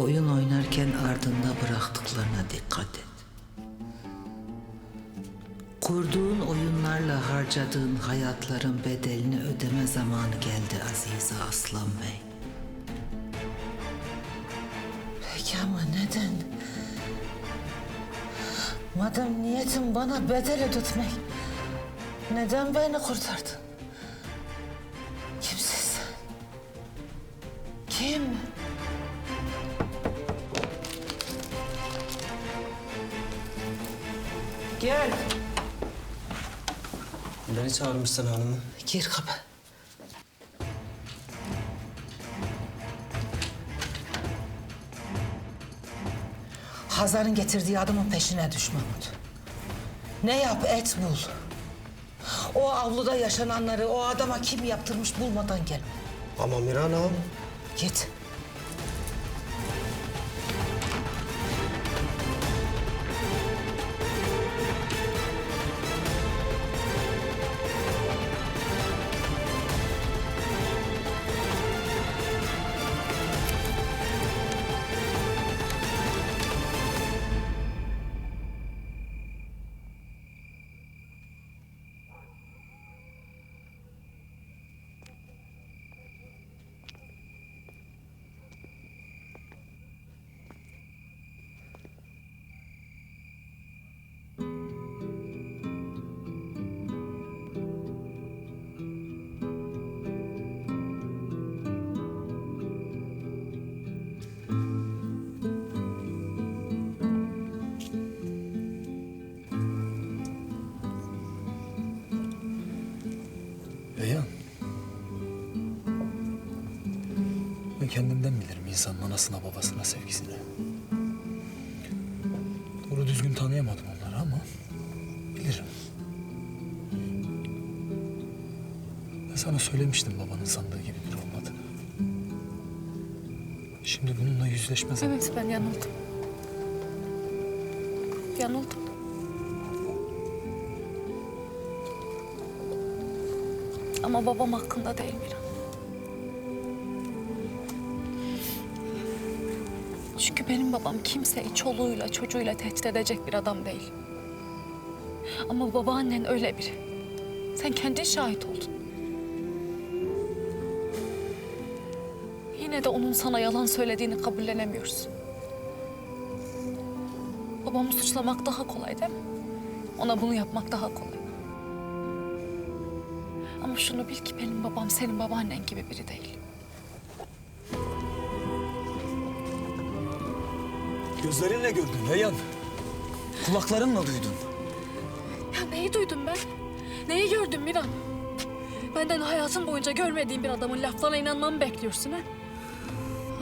Oyun oynarken ardında bıraktıklarına dikkat et. Kurduğun oyunlarla harcadığın hayatların bedelini ödeme zamanı geldi Azize Aslan Bey. Peki ama neden? Madem niyetin bana bedel ödetmek, neden beni kurtardın? Kimsin sen? Kim? Gel. Beni çağırmışsın hanımı. Gir kapı. Hazar'ın getirdiği adamın peşine düş Mahmut. Ne yap et bul. O avluda yaşananları o adama kim yaptırmış bulmadan gelme. Ama Miran ağam. Git. Kendimden bilirim insanın anasına babasına sevgisini. Doğru düzgün tanıyamadım onları ama bilirim. Ben sana söylemiştim babanın sandığı gibi biri olmadığını. Şimdi bununla yüzleşme zamanı. Evet ben yanıldım. Yanıldım. Ama babam hakkında değil Miran. Çünkü benim babam kimseyi çoluğuyla çocuğuyla tehdit edecek bir adam değil. Ama babaannen öyle biri. Sen kendin şahit oldun. Yine de onun sana yalan söylediğini kabullenemiyoruz. Babamı suçlamak daha kolay değil mi? Ona bunu yapmak daha kolay. Ama şunu bil ki benim babam senin babaannen gibi biri değil. Gözlerinle gördün Reyhan. Kulaklarınla duydun. Ya neyi duydum ben? Neyi gördüm Miran? Benden hayatım boyunca görmediğim bir adamın laflarına inanmamı bekliyorsun ha?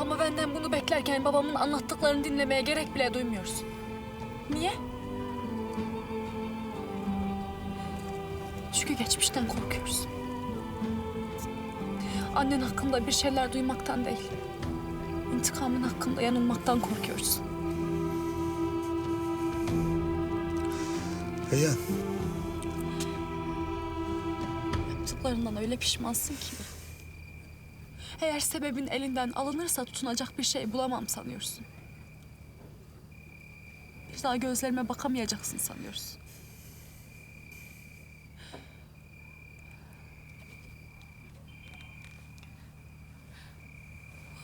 Ama benden bunu beklerken babamın anlattıklarını dinlemeye gerek bile duymuyorsun. Niye? Çünkü geçmişten korkuyoruz. Annen hakkında bir şeyler duymaktan değil, intikamın hakkında yanılmaktan korkuyoruz. Reyhan. Yaptıklarından öyle pişmansın ki. Eğer sebebin elinden alınırsa tutunacak bir şey bulamam sanıyorsun. Bir daha gözlerime bakamayacaksın sanıyorsun.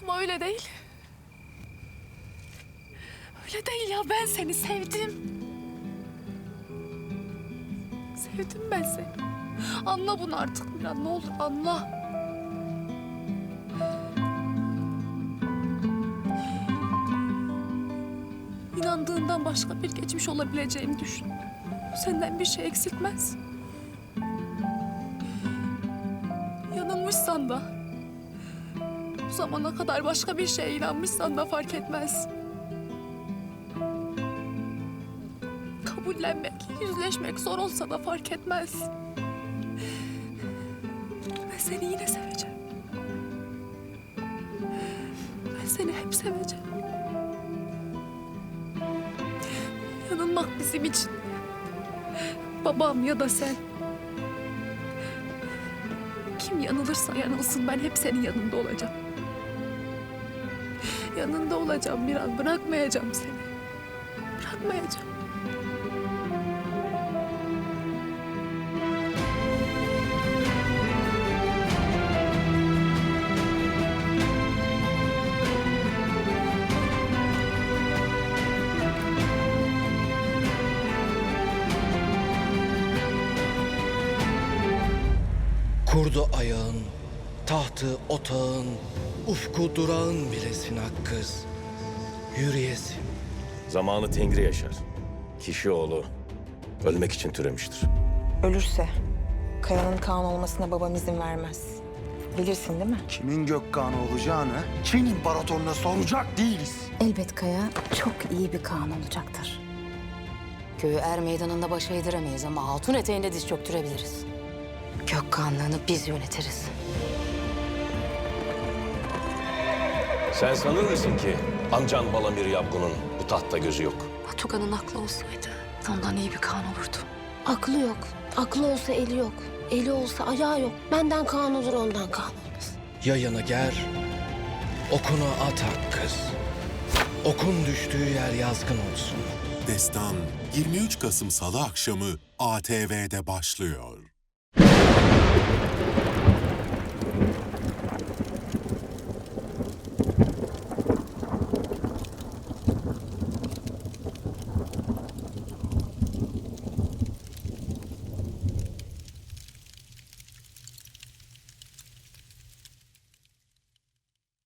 Ama öyle değil. Öyle değil ya ben seni sevdim. Sevdim ben seni. Anla bunu artık Miran ne olur anla. İnandığından başka bir geçmiş olabileceğini düşün. Senden bir şey eksiltmez. Yanılmışsan da, bu zamana kadar başka bir şeye inanmışsan da fark etmez. Kabullenmek, yüzleşmek zor olsa da fark etmez. Ben seni yine seveceğim. Ben seni hep seveceğim. Yanılmak bizim için. Babam ya da sen. Kim yanılırsa yanılsın ben hep senin yanında olacağım. Yanında olacağım bir an. Bırakmayacağım seni. Bırakmayacağım. Kurdu ayağın, tahtı otağın, ufku durağın bilesin ak kız. Yürüyesin. Zamanı tengri yaşar. Kişi oğlu ölmek için türemiştir. Ölürse Kaya'nın Kaan olmasına babam izin vermez. Bilirsin değil mi? Kimin Gökkan'ı olacağını Çin imparatoruna soracak değiliz. Elbet Kaya çok iyi bir Kaan olacaktır. Köyü er meydanında baş eğdiremeyiz ama altın eteğinde diz çöktürebiliriz. Gökkanlığını biz yönetiriz. Sen sanır mısın ki amcan Balamir Yabgun'un bu tahtta gözü yok? Tuga'nın aklı olsaydı ondan iyi bir kan olurdu. Aklı yok. Aklı olsa eli yok. Eli olsa ayağı yok. Benden kan olur ondan kan olmaz. Yayını ger, okunu at kız. Okun düştüğü yer yazgın olsun. Destan 23 Kasım Salı akşamı ATV'de başlıyor.